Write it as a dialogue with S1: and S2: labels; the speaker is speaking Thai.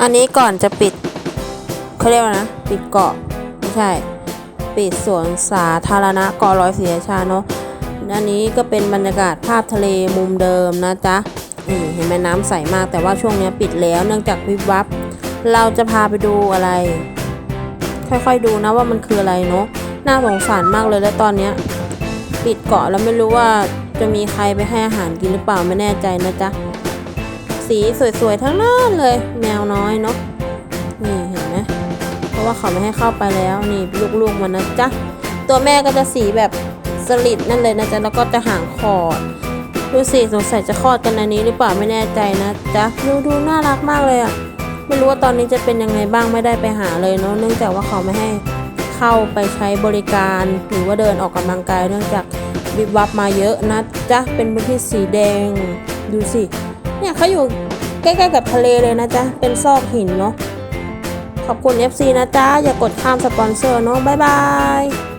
S1: อันนี้ก่อนจะปิดเขาเรียกว่านะ ปิดเกาะไม่ใช่ ปิดสวนสาธารณะเกาะลอยศรีราชาเนาะอันนี้ก็เป็นบรรยากาศภาพทะเลมุมเดิมนะจ๊ะนี่เห็นไหมน้ำใสมากแต่ว่าช่วงนี้ปิดแล้วเนื่องจากวิบวับ เราจะพาไปดูอะไร ค่อยๆดูนะว่ามันคืออะไรเนาะน่าสงสารมากเลยแล้วตอนเนี้ยปิดเกาะแล้วไม่รู้ว่าจะมีใครไปให้อาหารกินหรือเปล่าไม่แน่ใจนะจ๊ะ สีสวยๆ ทั้งนั้นเลย แมวน้อยเนาะนี่เห็นไหมเพราะว่าเขาไม่ให้เข้าไปแล้วนี่ลูกๆมันนะจ๊ะตัวแม่ก็จะสีแบบสลิดนั่นเลยนะจ๊ะแล้วก็จะหางคอดดูสิสงสัยจะคลอดกันในนี้หรือเปล่าไม่แน่ใจนะจ๊ะดูดูน่ารักมากเลยอะไม่รู้ว่าตอนนี้จะเป็นยังไงบ้างไม่ได้ไปหาเลยเนาะเนื่องจากว่าเขาไม่ให้เข้าไปใช้บริการ หรือว่าเดินออกกำลังกายเนื่องจากวิบวับมาเยอะนะจ๊ะเป็นพื้นที่สีแดงดูสิ เนี่ยเขาอยู่ใกล้ๆกับทะเลเลยนะจ๊ะ เป็นซอกหินเนาะ ขอบคุณ FC นะจ๊ะ อย่ากดข้ามสปอนเซอร์เนาะ บ๊ายบาย